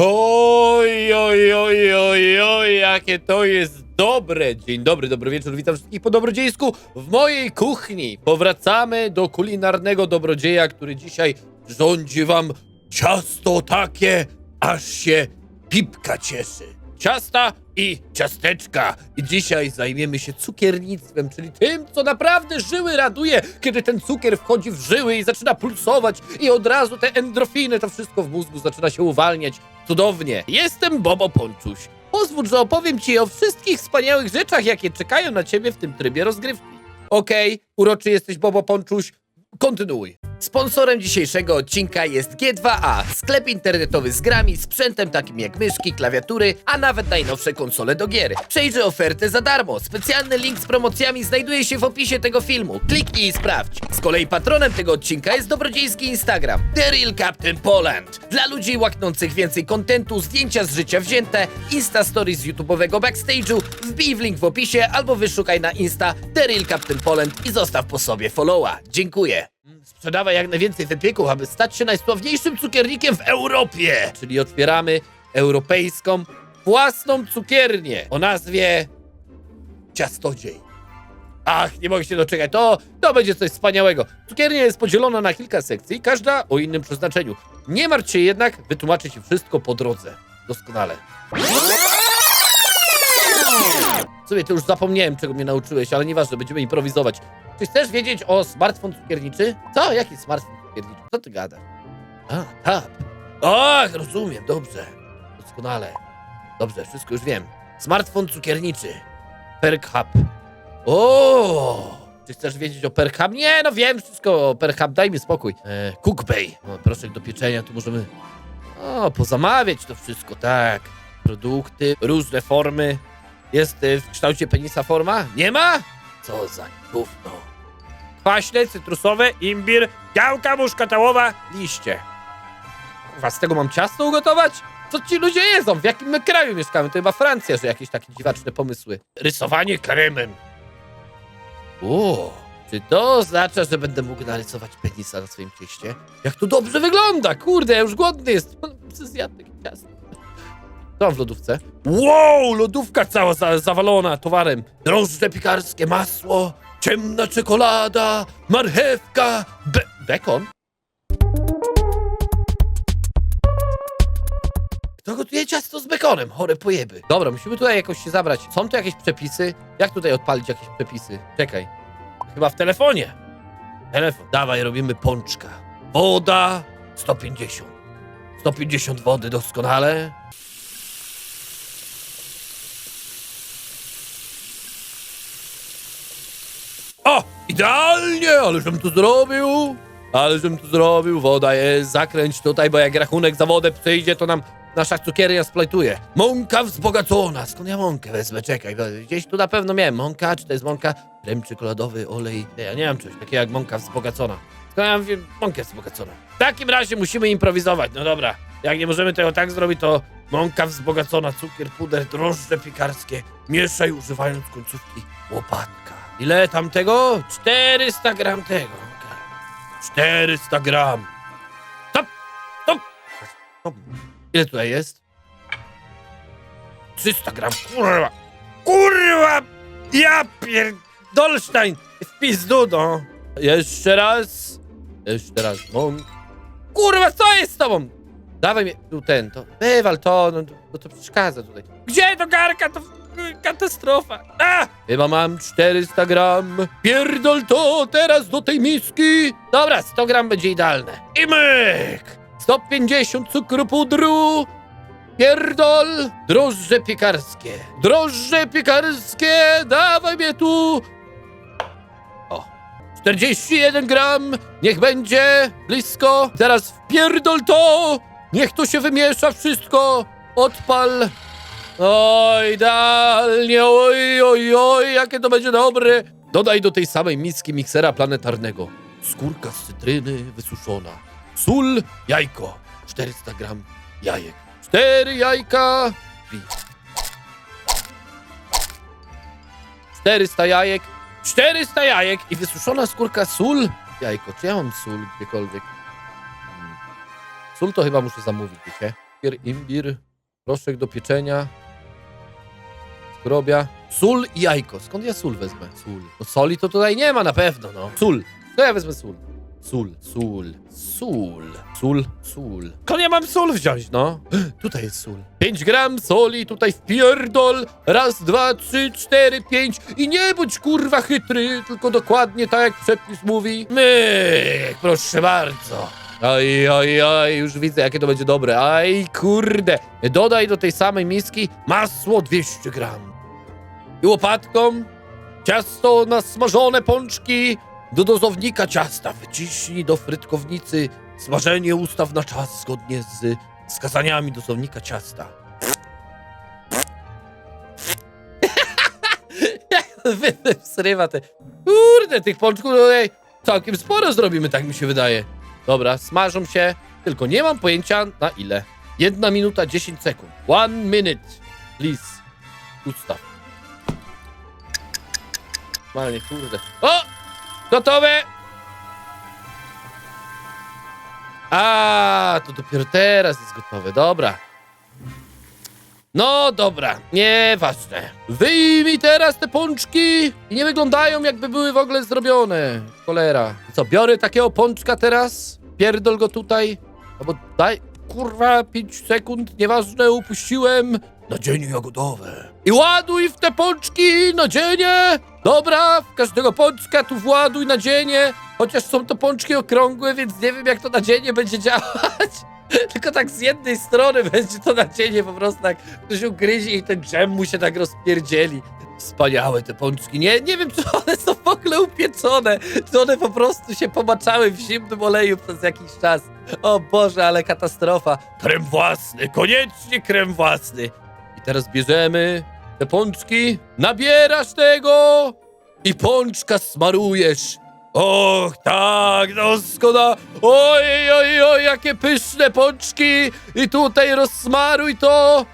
Oj, oj, oj, oj, oj, jakie to jest dobre. Dzień dobry, dobry wieczór, witam wszystkich po dobrodziejsku w mojej kuchni. Powracamy do kulinarnego dobrodzieja, który dzisiaj rządzi wam ciasto takie, aż się pipka cieszy. Ciasta i ciasteczka. I dzisiaj zajmiemy się cukiernictwem, czyli tym, co naprawdę żyły raduje, kiedy ten cukier wchodzi w żyły i zaczyna pulsować i od razu te endorfiny, to wszystko w mózgu zaczyna się uwalniać. Cudownie. Jestem Bobo Ponczuś. Pozwól, że opowiem ci o wszystkich wspaniałych rzeczach, jakie czekają na ciebie w tym trybie rozgrywki. Okej, uroczy jesteś Bobo Ponczuś. Kontynuuj. Sponsorem dzisiejszego odcinka jest G2A, sklep internetowy z grami, sprzętem takim jak myszki, klawiatury, a nawet najnowsze konsole do gier. Przejrzyj ofertę za darmo. Specjalny link z promocjami znajduje się w opisie tego filmu. Kliknij i sprawdź. Z kolei patronem tego odcinka jest dobrodziejski Instagram The Real Captain Poland. Dla ludzi łaknących więcej kontentu, zdjęcia z życia wzięte, Insta Stories z YouTube'owego backstage'u, wbij w link w opisie albo wyszukaj na Insta The Real Captain Poland i zostaw po sobie followa. Dziękuję. Sprzedawaj jak najwięcej wypieków, aby stać się najsławniejszym cukiernikiem w Europie. Czyli otwieramy europejską własną cukiernię o nazwie Ciastodziej. Ach, nie mogę się doczekać. To, to będzie coś wspaniałego. Cukiernia jest podzielona na kilka sekcji, każda o innym przeznaczeniu. Nie martw się jednak, wytłumaczę ci wszystko po drodze. Doskonale. Sobie to już zapomniałem, czego mnie nauczyłeś, ale nieważne, będziemy improwizować. Czy chcesz wiedzieć o smartfon cukierniczy? Co? Jaki smartfon cukierniczy? Co ty gadasz? A, tab. Ach, rozumiem, dobrze. Doskonale. Dobrze, wszystko już wiem. Smartfon cukierniczy. Perk Hub. O! Czy chcesz wiedzieć o Perk Hub? Nie, no wiem wszystko o Perk Hub, daj mi spokój. E, Cookbay. O, proszek do pieczenia, tu możemy... O, pozamawiać to wszystko, tak. Produkty, różne formy. Jest y, w kształcie penisa forma? Nie ma? Co za gówno. Kwaśne, cytrusowe, imbir, gałka muszkatałowa, liście. Kurwa, z tego mam ciasto ugotować? Co ci ludzie jedzą? W jakim my kraju mieszkamy? To chyba Francja, że jakieś takie dziwaczne pomysły. Rysowanie kremem. O, czy to oznacza, że będę mógł narysować penisa na swoim cieście? Jak to dobrze wygląda! Kurde, ja już głodny jest. Zjadł takie ciasto. Co mam w lodówce? Wow, lodówka cała za, zawalona towarem. Drożdże piekarskie, masło, ciemna czekolada, marchewka, be bekon. Kto gotuje ciasto z bekonem? Chore pojeby. Dobra, musimy tutaj jakoś się zabrać. Są tu jakieś przepisy? Jak tutaj odpalić jakieś przepisy? Czekaj. Chyba w telefonie. Telefon. Dawaj, robimy pączka. Woda 150. 150 wody doskonale. O! Idealnie! Ale żem tu zrobił! Ale żem tu zrobił, woda jest, zakręć tutaj, bo jak rachunek za wodę przyjdzie, to nam nasza cukiernia splajtuje. Mąka wzbogacona. Skąd ja mąkę wezmę? Czekaj, gdzieś tu na pewno miałem. Mąka, czy to jest mąka? Krem czekoladowy, olej. Ja nie mam czegoś takiego jak mąka wzbogacona. Skąd ja wiem mąkę wzbogaconą? W takim razie musimy improwizować. No dobra, jak nie możemy tego tak zrobić, to mąka wzbogacona, cukier, puder, drożdże piekarskie. Mieszaj używając końcówki łopatka. Ile tam tego? 400 gram tego. okej. 400 gram. Stop! Stop! Stop. Ile tutaj jest? 300 gram. Kurwa! Kurwa! Ja pierdolsztajn! W pizdu, no. Jeszcze raz. Jeszcze raz. Mąk. Kurwa, co jest z tobą? Dawaj mi tu ten, to wywal to, no bo to przeszkadza tutaj. Gdzie to garka? To katastrofa. A! Chyba mam 400 gram. Pierdol to teraz do tej miski. Dobra, 100 gram będzie idealne. I myk! 150 cukru pudru. Pierdol! Drożdże piekarskie. Drożdże piekarskie! Dawaj mnie tu! O. 41 gram! Niech będzie! Blisko! Teraz wpierdol to! Niech to się wymiesza wszystko! Odpal! Oj, idealnie! Oj, oj, oj, jakie to będzie dobre! Dodaj do tej samej miski miksera planetarnego. Skórka z cytryny wysuszona. Sól, jajko. 400 gram jajek. Cztery jajka. I 400 jajek. 400 jajek i wysuszona skórka sól. Jajko, czy ja mam sól gdziekolwiek? Hmm. Sól to chyba muszę zamówić, wiecie? cukier, imbir, proszek do pieczenia, skrobia, sól i jajko. Skąd ja sól wezmę? Sól. No soli to tutaj nie ma na pewno, no. Sól. To ja wezmę sól. Sól, sól, sól, sól, sól. Skąd ja mam sól wziąć, no? Tutaj jest sól. 5 gram soli, tutaj wpierdol. Raz, dwa, trzy, cztery, pięć. I nie bądź kurwa chytry, tylko dokładnie tak jak przepis mówi. Myk, proszę bardzo. Oj, oj, oj, już widzę, jakie to będzie dobre. Aj, kurde. Dodaj do tej samej miski masło 200 gram. Łopatką ciasto na smażone pączki do dozownika ciasta. Wyciśnij do frytkownicy smażenie ustaw na czas zgodnie z wskazaniami dozownika ciasta. Jak wydech srywa te... Kurde, tych pączków tutaj całkiem sporo zrobimy, tak mi się wydaje. Dobra, smażą się, tylko nie mam pojęcia na ile. Jedna minuta 10 sekund. One minute, please. Ustaw. Normalnie, kurde. O! Gotowe! A, to dopiero teraz jest gotowe, dobra. No dobra, nieważne. Wyjmij teraz te pączki i nie wyglądają jakby były w ogóle zrobione. Cholera. Co, biorę takiego pączka teraz? Pierdol go tutaj? Albo daj, kurwa, 5 sekund, nieważne, upuściłem. Nadzienie jagodowe. I ładuj w te pączki nadzienie. Dobra, w każdego pączka tu właduj nadzienie. Chociaż są to pączki okrągłe, więc nie wiem jak to nadzienie będzie działać. Tylko tak z jednej strony będzie to nadzienie po prostu tak, ktoś ugryzie i ten dżem mu się tak rozpierdzieli. Wspaniałe te pączki. Nie, nie wiem, czy one są w ogóle upieczone, czy one po prostu się pomaczały w zimnym oleju przez jakiś czas. O Boże, ale katastrofa. Krem własny, koniecznie krem własny. Teraz bierzemy te pączki, nabierasz tego i pączka smarujesz. Och, tak, doskonale. Oj, oj, oj, jakie pyszne pączki. I tutaj rozsmaruj to.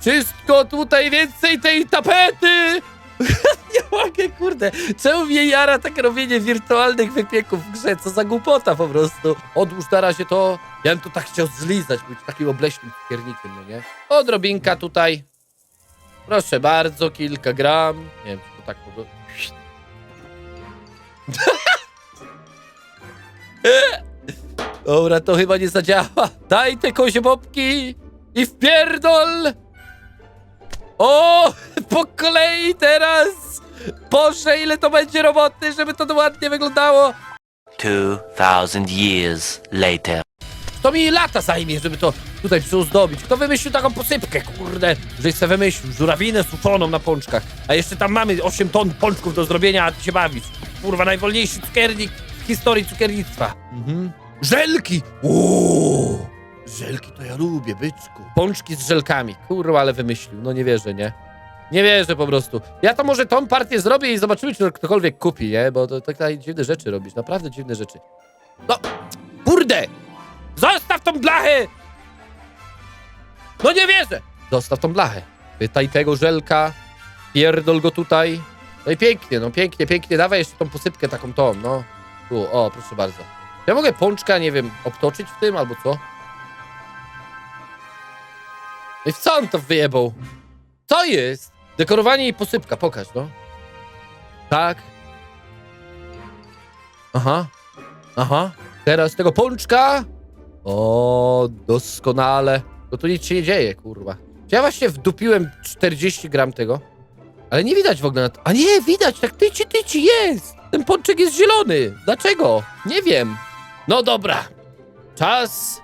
Wszystko tutaj, więcej tej tapety. Nie mogę, kurde. Czemu mnie jara tak robienie wirtualnych wypieków w grze? Co za głupota po prostu. Odłóż na razie to. Ja bym to tak chciał zlizać, być takim obleśnym cukiernikiem, no nie? Odrobinka tutaj. Proszę bardzo, kilka gram. Nie wiem, czy to tak prostu... Dobra, to chyba nie zadziała. Daj te koziobobki i wpierdol! O! Po kolei teraz! Boże, ile to będzie roboty, żeby to ładnie wyglądało! 2000 years later. To mi lata zajmie, żeby to tutaj przyozdobić. Kto wymyślił taką posypkę, kurde? Że se wymyślił, żurawinę suszoną na pączkach. A jeszcze tam mamy 8 ton pączków do zrobienia, a ty się bawisz. Kurwa, najwolniejszy cukiernik w historii cukiernictwa. Mhm. Żelki! Uuu, żelki to ja lubię, byczku. Pączki z żelkami. Kurwa, ale wymyślił. No nie wierzę, nie? Nie wierzę po prostu. Ja to może tą partię zrobię i zobaczymy, czy to ktokolwiek kupi, nie? Bo to takie dziwne rzeczy robisz, naprawdę dziwne rzeczy. No, kurde! Zostaw tą blachę! No nie wierzę! Zostaw tą blachę. Pytaj tego żelka, pierdol go tutaj. No i pięknie, no pięknie, pięknie. Dawaj jeszcze tą posypkę taką tą, no. Tu, o, proszę bardzo. Ja mogę pączka, nie wiem, obtoczyć w tym albo co? No I w co on to wyjebał? Co jest? Dekorowanie i posypka, pokaż, no. Tak. Aha. Aha. Teraz tego pączka. O, doskonale. No tu nic się nie dzieje, kurwa. Ja właśnie wdupiłem 40 gram tego? Ale nie widać w ogóle na to. A nie, widać, tak tyci, tyci jest. Ten pączek jest zielony. Dlaczego? Nie wiem. No dobra. Czas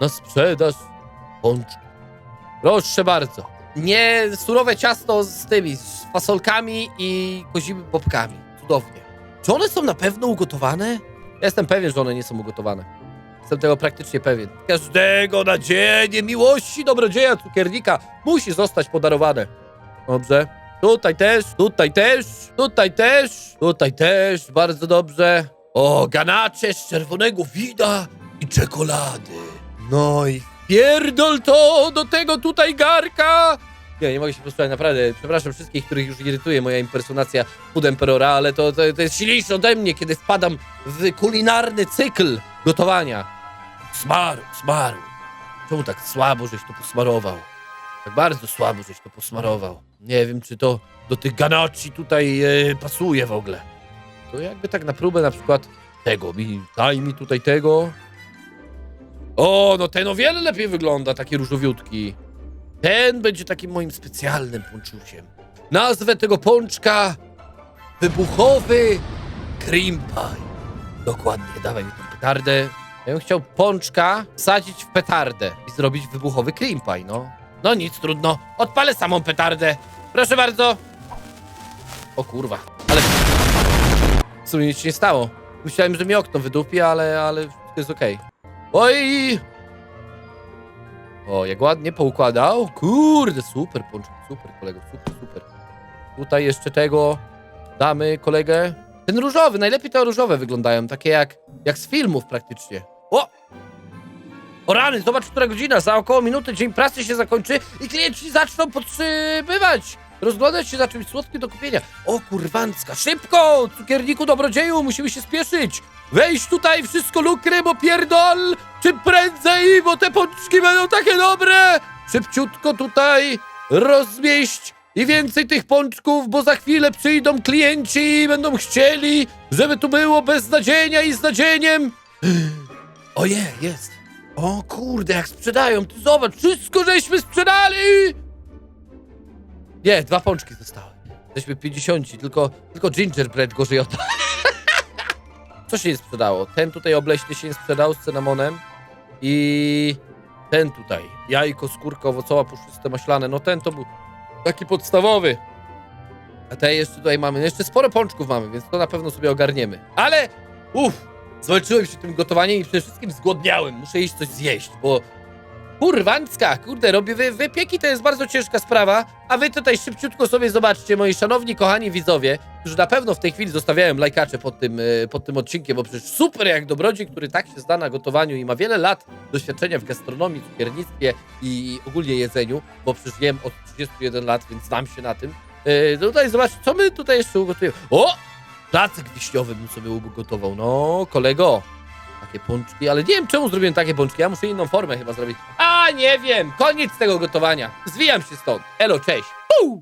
na sprzedaż pączku. Proszę bardzo. Nie surowe ciasto z tymi, z fasolkami i kozimi bobkami. Cudownie. Czy one są na pewno ugotowane? Jestem pewien, że one nie są ugotowane. Jestem tego praktycznie pewien. Każdego nadzienie miłości dobrodzieja cukiernika musi zostać podarowane. Dobrze. Tutaj też, tutaj też, tutaj też, tutaj też, bardzo dobrze. O, ganacze z czerwonego wina i czekolady. No i pierdol to do tego tutaj garka. Nie, nie mogę się posłuchać, naprawdę. Przepraszam wszystkich, których już irytuje moja impersonacja Food Emperora, ale to, to, to jest silniejsze ode mnie, kiedy wpadam w kulinarny cykl gotowania. Smaru, smaru. Czemu tak słabo, żeś to posmarował? Tak bardzo słabo, żeś to posmarował. Nie wiem, czy to do tych ganaci tutaj e, pasuje w ogóle. To jakby tak na próbę na przykład tego, mi, daj mi tutaj tego. O, no ten o wiele lepiej wygląda, taki różowiutki. Ten będzie takim moim specjalnym ponczuciem. Nazwę tego pączka wybuchowy cream pie. Dokładnie, dawaj mi tą petardę. Ja bym chciał pączka wsadzić w petardę i zrobić wybuchowy cream no. No nic, trudno. Odpalę samą petardę. Proszę bardzo. O kurwa, ale... W sumie nic się nie stało. Myślałem, że mi okno wydupi, ale, ale jest okej. Oj! O, jak ładnie poukładał. Kurde, super pączek, super kolego, super, super. Tutaj jeszcze tego damy kolegę. Ten różowy, najlepiej te różowe wyglądają, takie jak, jak z filmów praktycznie. O! O rany, zobacz, która godzina. Za około minuty dzień pracy się zakończy i klienci zaczną podsybywać. Rozglądać się za czymś słodkim do kupienia. O kurwancka, szybko! Cukierniku dobrodzieju, musimy się spieszyć. Wejść tutaj, wszystko lukry, bo pierdol! Czym prędzej, bo te pączki będą takie dobre! Szybciutko tutaj rozmieść i więcej tych pączków, bo za chwilę przyjdą klienci i będą chcieli, żeby tu było bez nadzienia i z nadzieniem. Oje, jest. O kurde, jak sprzedają, ty zobacz, wszystko żeśmy sprzedali! Nie, dwa pączki zostały. Jesteśmy 50, tylko, tylko gingerbread gorzej o to. Co się nie sprzedało? Ten tutaj obleśny się nie sprzedał z cynamonem i ten tutaj, jajko, skórka owocowa, puszyste, maślane, no ten to był taki podstawowy. A te jeszcze tutaj mamy, no jeszcze sporo pączków mamy, więc to na pewno sobie ogarniemy. Ale, uff, zwalczyłem się tym gotowaniem i przede wszystkim zgłodniałem. Muszę iść coś zjeść, bo kurwancka, kurde, robię wy, wypieki, to jest bardzo ciężka sprawa, a wy tutaj szybciutko sobie zobaczcie, moi szanowni, kochani widzowie, którzy na pewno w tej chwili zostawiają lajkacze pod tym, e, pod tym odcinkiem, bo przecież super jak dobrodziej, który tak się zna na gotowaniu i ma wiele lat doświadczenia w gastronomii, cukiernictwie i ogólnie jedzeniu, bo przecież jem od 31 lat, więc znam się na tym. E, tutaj zobaczcie, co my tutaj jeszcze ugotujemy. O! Placek wiśniowy bym sobie ugotował. No, kolego. Takie pączki, ale nie wiem czemu zrobiłem takie pączki. Ja muszę inną formę chyba zrobić. A, nie wiem. Koniec tego gotowania. Zwijam się stąd. Elo, cześć. Puu!